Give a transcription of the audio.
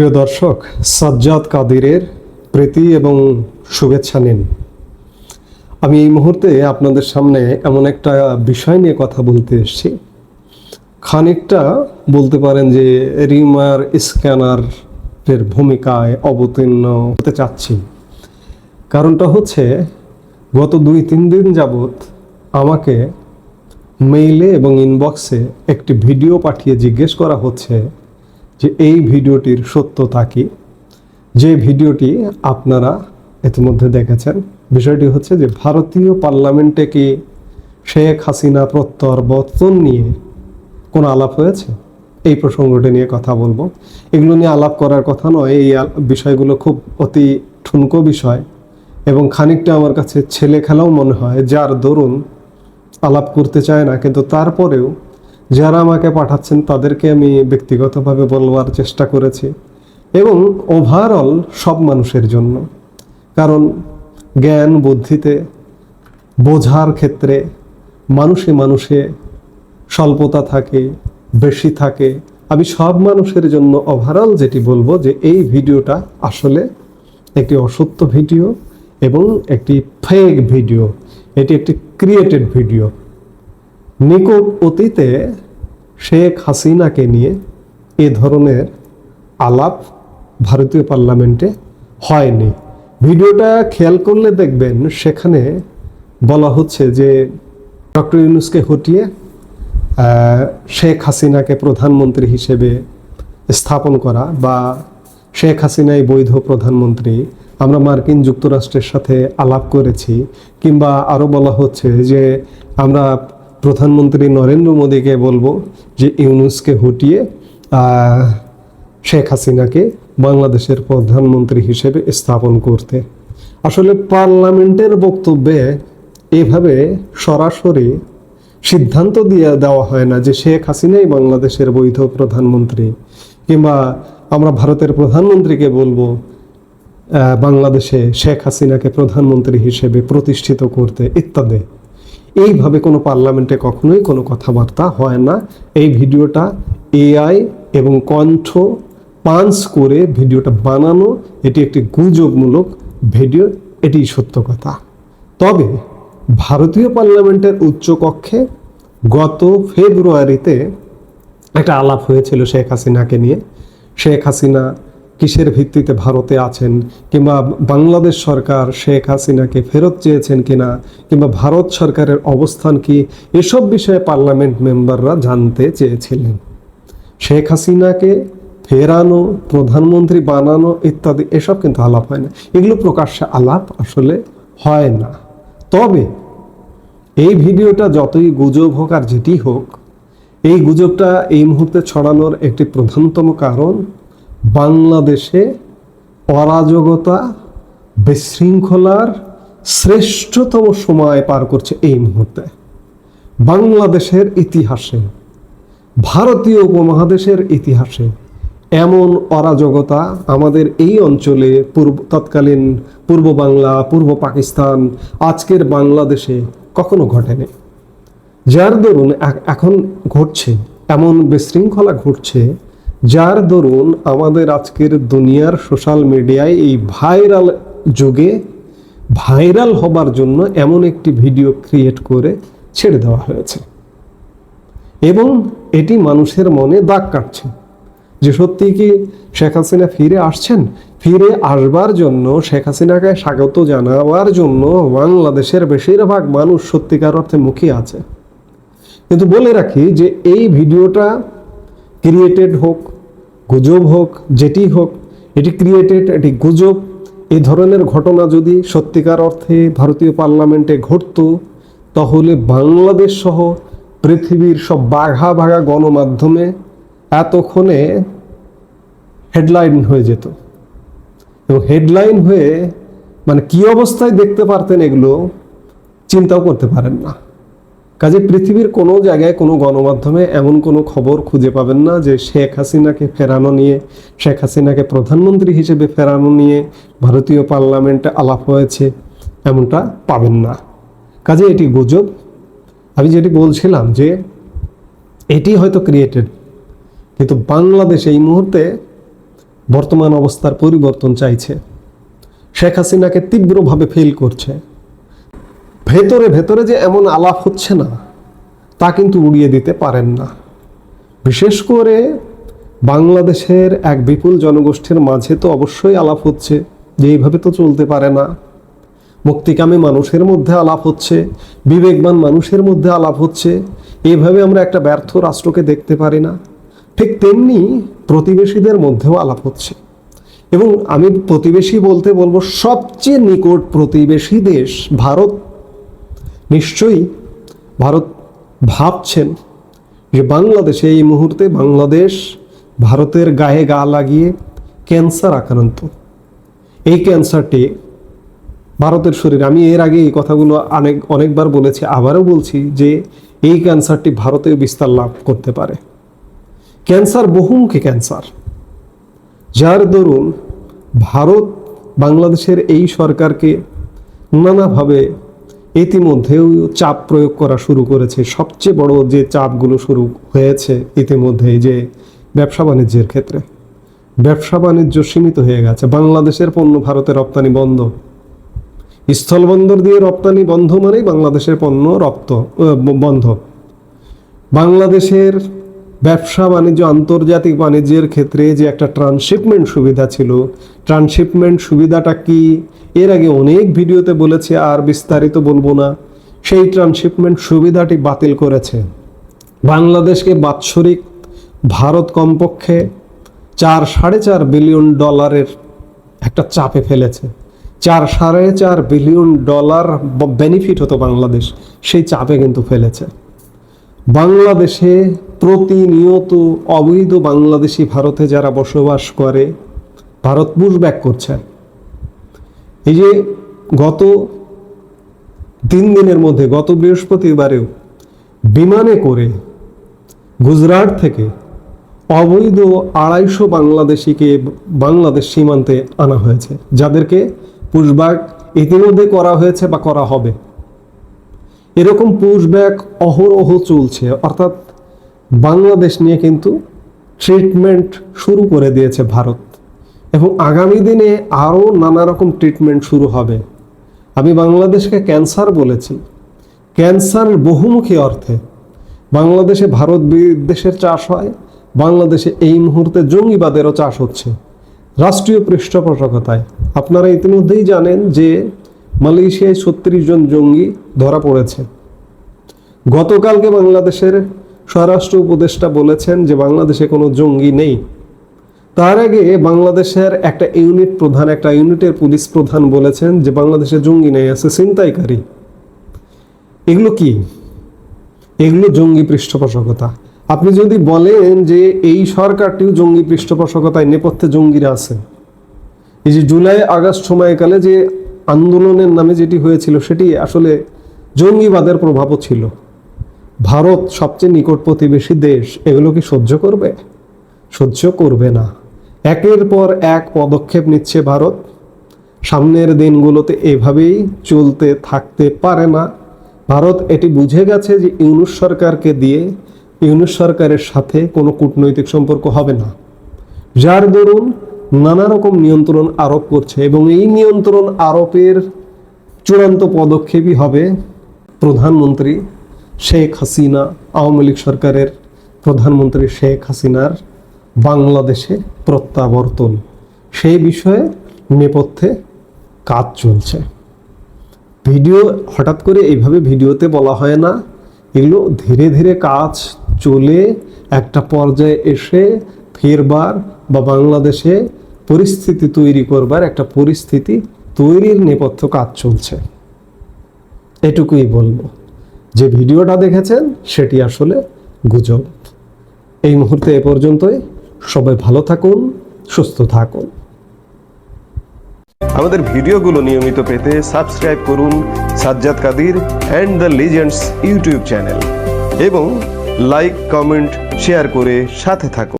প্রিয় দর্শক, সাজ্জাদ কাদিরের প্রীতি এবং শুভেচ্ছা নিন। আমি এই মুহূর্তে আপনাদের সামনে এমন একটা বিষয় নিয়ে কথা বলতে এসেছি। খানিকটা বলতে পারেন যে রিমার স্ক্যানারের ভূমিকায় অবতীর্ণ হতে চাচ্ছি। কারণটা হচ্ছে, গত দুই তিন দিন যাবৎ আমাকে মেইলে এবং ইনবক্সে একটি ভিডিও পাঠিয়ে জিজ্ঞেস করা হচ্ছে যে এই ভিডিওটির সত্যতা কি? যে ভিডিওটি আপনারা ইতিমধ্যে দেখেছেন, বিষয়টি হচ্ছে যে ভারতীয় পার্লামেন্টে কি শেখ হাসিনা প্রত্যাবর্তন নিয়ে কোনো আলাপ হয়েছে? এই প্রসঙ্গটি নিয়ে কথা বলব। এগুলো নিয়ে আলাপ করার কথা নয়, এই বিষয়গুলো খুব অতি ঠুনকো বিষয় এবং খানিকটা আমার কাছে ছেলে খেলাও মনে হয়, যার দরুন আলাপ করতে চায় না, কিন্তু তারপরেও যারা আমাকে পাঠাচ্ছেন, তাদেরকে আমি ব্যক্তিগতভাবে বলবার চেষ্টা করেছি এবং ওভারঅল সব মানুষের জন্য। কারণ জ্ঞান, বুদ্ধিতে বোঝার ক্ষেত্রে মানুষে মানুষে স্বল্পতা থাকে, বেশি থাকে। আমি সব মানুষের জন্য ওভারঅল যেটি বলব যে এই ভিডিওটা আসলে একটি অসত্য ভিডিও এবং একটি ফেক ভিডিও। এটি একটি ক্রিয়েটেড ভিডিও। নিকট অতীতে শেখ হাসিনাকে নিয়ে এ ধরনের আলাপ ভারতীয় পার্লামেন্টে হয়নি। ভিডিওটা খেয়াল করলে দেখবেন সেখানে বলা হচ্ছে যে ডক্টর ইউনুসকে হটিয়ে শেখ হাসিনাকে প্রধানমন্ত্রী হিসেবে স্থাপন করা বা শেখ হাসিনাই বৈধ প্রধানমন্ত্রী, আমরা মার্কিন যুক্তরাষ্ট্রের সাথে আলাপ করেছি কিংবা আরও বলা হচ্ছে যে আমরা প্রধানমন্ত্রী নরেন্দ্র মোদীকে বলব যে ইউনুসকে হটিয়ে শেখ হাসিনাকে বাংলাদেশের প্রধানমন্ত্রী হিসেবে স্থাপন করতে। আসলে পার্লামেন্টের বক্তব্যে এভাবে সরাসরি সিদ্ধান্ত দিয়ে দেওয়া হয় না যে শেখ হাসিনাই বাংলাদেশের বৈধ প্রধানমন্ত্রী। কিংবা আমরা ভারতের প্রধানমন্ত্রীকে বলব বাংলাদেশে শেখ হাসিনাকে প্রধানমন্ত্রী হিসেবে প্রতিষ্ঠিত করতে ইত্যাদি। এইভাবে কোনো পার্লামেন্টে কখনোই কোনো কথাবার্তা হয় না। এই ভিডিওটা এআই এবং কণ্ঠ পাঞ্চ করে ভিডিওটা বানানো, এটি একটি গুজবমূলক ভিডিও এটি সত্য কথা। তবে ভারতীয় পার্লামেন্টের উচ্চকক্ষে গত ফেব্রুয়ারিতে একটা আলাপ হয়েছিল শেখ হাসিনাকে নিয়ে। শেখ হাসিনা কিসের ভিত্তিতে ভারতে আছেন কিংবা বাংলাদেশ সরকার শেখ হাসিনাকে ফেরত চেয়েছেন কিনা কিংবা ভারত সরকারের অবস্থান কি, এসব বিষয়ে পার্লামেন্ট মেম্বাররা জানতে চেয়েছিলেন। শেখ হাসিনাকে ফেরানো, প্রধানমন্ত্রী বানানো ইত্যাদি, এসব কিন্তু আলাপ হয় না। এগুলো প্রকাশ্যে আলাপ আসলে হয় না। তবে এই ভিডিওটা যতই গুজব হোক আর যেটি হোক, এই গুজবটা এই মুহূর্তে ছড়ানোর একটি প্রধানতম কারণ বাংলাদেশে অরাজকতা, বিশৃঙ্খলার শ্রেষ্ঠতম সময় পার করছে এই মুহূর্তে। বাংলাদেশের ইতিহাসে, ভারতীয় উপমহাদেশের ইতিহাসে এমন অরাজকতা আমাদের এই অঞ্চলে পূর্ব, তৎকালীন পূর্ব বাংলা, পূর্ব পাকিস্তান, আজকের বাংলাদেশে কখনো ঘটেনি। যার দরুন এখন ঘটছে, এমন বিশৃঙ্খলা ঘটছে যার দরুন আমাদের আজকের দুনিয়ার সোশ্যাল মিডিয়ায় এই ভাইরাল যুগে ভাইরাল হবার জন্য এমন একটি ভিডিও ক্রিয়েট করে ছেড়ে দেওয়া হয়েছে। এবং এটি মানুষের মনে দাগ কাটছে। যে সত্যি কি শেখ হাসিনা ফিরে আসছেন? ফিরে আসবার জন্য শেখ হাসিনাকে স্বাগত জানাবার জন্য বাংলাদেশের বেশিরভাগ মানুষ সত্যিকার অর্থে মুখিয়ে আছে। কিন্তু বলে রাখি যে এই ভিডিওটা ক্রিয়েটেড হোক, গুজব হোক, যেটি হোক, এটি ক্রিয়েটেড এটি গুজব। এই ধরনের ঘটনা যদি সত্যিকার অর্থে ভারতীয় পার্লামেন্টে ঘটতো, তাহলে বাংলাদেশ সহ পৃথিবীর সব বাঘা ভাগা গণমাধ্যমে এতক্ষণে হেডলাইন হয়ে যেত। এবং হেডলাইন হয়ে মানে কি অবস্থায় দেখতে পারতেন এগুলো, চিন্তাও করতে পারেন না। কাজে পৃথিবীর কোনো জায়গায় কোনো গণমাধ্যমে এমন কোনো খবর খুঁজে পাবেন না যে শেখ হাসিনাকে ফেরানো নিয়ে, শেখ হাসিনাকে প্রধানমন্ত্রী হিসেবে ফেরানো নিয়ে ভারতীয় পার্লামেন্টে আলাপ হয়েছে, এমনটা পাবেন না। কাজে এটি গুজব। আমি যেটি বলছিলাম যে এটি হয়তো ক্রিয়েটেড কিন্তু বাংলাদেশ এই মুহূর্তে বর্তমান অবস্থার পরিবর্তন চাইছে। শেখ হাসিনাকে তীব্রভাবে ফেল করছে। ভেতরে ভেতরে যে এমন আলাপ হচ্ছে না, তা কিন্তু উড়িয়ে দিতে পারেন না। বিশেষ করে বাংলাদেশের এক বিপুল জনগোষ্ঠীর মাঝে তো অবশ্যই আলাপ হচ্ছে, যে এইভাবে তো চলতে পারে না। মুক্তিকামী মানুষের মধ্যে আলাপ হচ্ছে, বিবেকবান মানুষের মধ্যে আলাপ হচ্ছে, এইভাবে আমরা একটা ব্যর্থ রাষ্ট্রকে দেখতে পারি না। ঠিক তেমনি প্রতিবেশীদের মধ্যেও আলাপ হচ্ছে। এবং আমি প্রতিবেশী বলতে বলব, সবচেয়ে নিকট প্রতিবেশী দেশ ভারত নিশ্চয়ই ভারত ভাবছেন যে বাংলাদেশে এই মুহূর্তে বাংলাদেশ ভারতের গায়ে গা লাগিয়ে ক্যান্সার আক্রান্ত। এই ক্যান্সারটি ভারতের শরীর, আমি এর আগে এই কথাগুলো অনেক, অনেকবার বলেছি, আবারও বলছি যে এই ক্যান্সারটি ভারতেও বিস্তার লাভ করতে পারে। ক্যান্সার বহুমুখী ক্যান্সার। যার দরুন ভারত বাংলাদেশের এই সরকারকে নানাভাবে ইতিমধ্যেও চাপ প্রয়োগ করা শুরু করেছে। সবচেয়ে বড় যে চাপগুলো শুরু হয়েছে ইতিমধ্যে যে ব্যবসা বাণিজ্যের ক্ষেত্রে। ব্যবসা বাণিজ্য সীমিত হয়ে গেছে। বাংলাদেশের পণ্য ভারতে রপ্তানি বন্ধ। স্থলবন্দর দিয়ে রপ্তানি বন্ধ মানেই বাংলাদেশের পণ্য রপ্ত বন্ধ। বাংলাদেশের ব্যবসা বাণিজ্য, আন্তর্জাতিক বাণিজ্যের ক্ষেত্রে যে একটা ট্রান্সশিপমেন্ট সুবিধা ছিল ট্রান্সশিপমেন্ট সুবিধাটা কি? এর আগে অনেক ভিডিওতে বলেছে, আর বিস্তারিত বলব না। সেই ট্রান্সশিপমেন্ট সুবিধাটি বাতিল করেছে। বাংলাদেশকে বাৎসরিক ভারত কমপক্ষে চার সাড়ে চার বিলিয়ন ডলারের একটা চাপে ফেলেছে। চার সাড়ে চার বিলিয়ন ডলার বেনিফিট হতো বাংলাদেশ, সেই চাপে কিন্তু ফেলেছে। বাংলাদেশে প্রতিনিয়ত অবৈধ বাংলাদেশি ভারতে যারা বসবাস করে, ভারত পুশব্যাক করছে। এই যে গত তিন দিনের মধ্যে, গত বৃহস্পতিবারেও বিমানে করে গুজরাট থেকে অবৈধ আড়াইশো বাংলাদেশিকে বাংলাদেশ সীমান্তে আনা হয়েছে, যাদেরকে পুশব্যাক ইতিমধ্যে করা হয়েছে বা করা হবে। এরকম পুশব্যাক অহরহ চলছে, অর্থাৎ বাংলাদেশ নিয়ে কিন্তু ট্রিটমেন্ট শুরু করে দিয়েছে ভারত। এবং আগামী দিনে আরও নানা রকম ট্রিটমেন্ট শুরু হবে। আমি বাংলাদেশকে ক্যান্সার বলেছি। ক্যান্সার বহুমুখী অর্থে বাংলাদেশে ভারত বিদেশের চাষ হয়, বাংলাদেশে এই মুহূর্তে জঙ্গিবাদেরও চাষ হচ্ছে। রাষ্ট্রীয় পৃষ্ঠপোষকতায়। আপনারা ইতিমধ্যেই জানেন যে মালয়েশিয়ায় ছত্রিশ জন জঙ্গি ধরা পড়েছে। গতকালকে বাংলাদেশের স্বরাষ্ট্র উপদেষ্টা বলেছেন যে বাংলাদেশে কোনো জঙ্গি নেই। তার আগে বাংলাদেশের একটা ইউনিট প্রধান, একটা ইউনিটের পুলিশ প্রধান বলেছেন যে বাংলাদেশে জঙ্গি নেই, আছে ছিনতাইকারী। এগুলো কি? এগুলো জঙ্গি পৃষ্ঠপোষকতা। আপনি যদি বলেন যে এই সরকারটিও জঙ্গি পৃষ্ঠপোষকতায় নেপথ্যে জঙ্গিরা আছে, এই যে জুলাই আগস্ট সময়কালে যে আন্দোলনের নামে যেটি হয়েছিল, সেটি আসলে জঙ্গিবাদের প্রভাবও ছিল। ভারত সবচেয়ে নিকট প্রতিবেশী দেশ, এগুলো কি সহ্য করবে? সহ্য করবে না। একের পর এক পদক্ষেপ নিচ্ছে ভারত। সামনের দিনগুলোতে এভাবেই চলতে থাকতে পারে না। ভারত এটি বুঝে গেছে যে ইউনুস সরকারকে দিয়ে ইউনুস সরকারের সাথে কোনো কূটনৈতিক সম্পর্ক হবে না। যার দরুন নানা রকম নিয়ন্ত্রণ আরোপ করছে এবং এই নিয়ন্ত্রণ আরোপের চূড়ান্ত পদক্ষেপই হবে প্রধানমন্ত্রী শেখ হাসিনা, আওয়ামী লীগ সরকারের প্রধানমন্ত্রী শেখ হাসিনার বাংলাদেশে প্রত্যাবর্তন। সেই বিষয়ে নেপথ্যে কাজ চলছে। ভিডিও হঠাৎ করে এইভাবে ভিডিওতে বলা হয় না, এগুলো ধীরে ধীরে কাজ চলে একটা পর্যায়ে এসে ফেরবার বা বাংলাদেশে পরিস্থিতি তৈরি করবার একটা পরিস্থিতি তৈরির নেপথ্য কাজ চলছে। এটুকুই বলব। যে ভিডিওটা দেখেছেন, সেটি আসলে গুজব। এই মুহূর্তে এ পর্যন্তই। সবাই ভালো থাকুন, সুস্থ থাকুন। আমাদের ভিডিওগুলো নিয়মিত পেতে সাবস্ক্রাইব করুন Sajjad Kadir and the legends YouTube channel এবং লাইক, কমেন্ট, শেয়ার করে সাথে থাকুন।